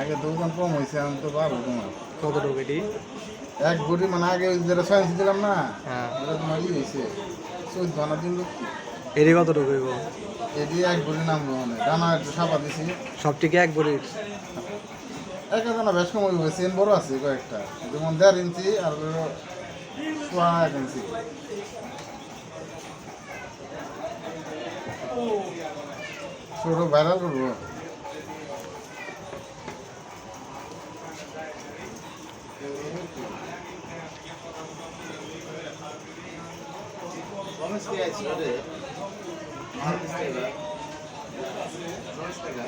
আগে দোকান কম হয়েছে আমি তো পারব তোমার কত ঢুকেটি এক ভরি মানে আগে যেটা সায়েন্স দিলাম না হ্যাঁ। ওটা তোমার ই হয়েছে। চোদ্দ আনা দিন এটি কতটুকু হইব? এটি এক ভরি নামবো মানে ডানা একটু সাপা দিছি। সবটিকে এক বড়ির এক দানা বেশ কম হইবে চেন বড় আছে কয়েকটা। যেমন দেড় ইঞ্চি আর সোয়া এক ইঞ্চি। ছোট ভাইরাল করব রমেশ কে আছে রে রমেশ টাকা রমেশ টাকা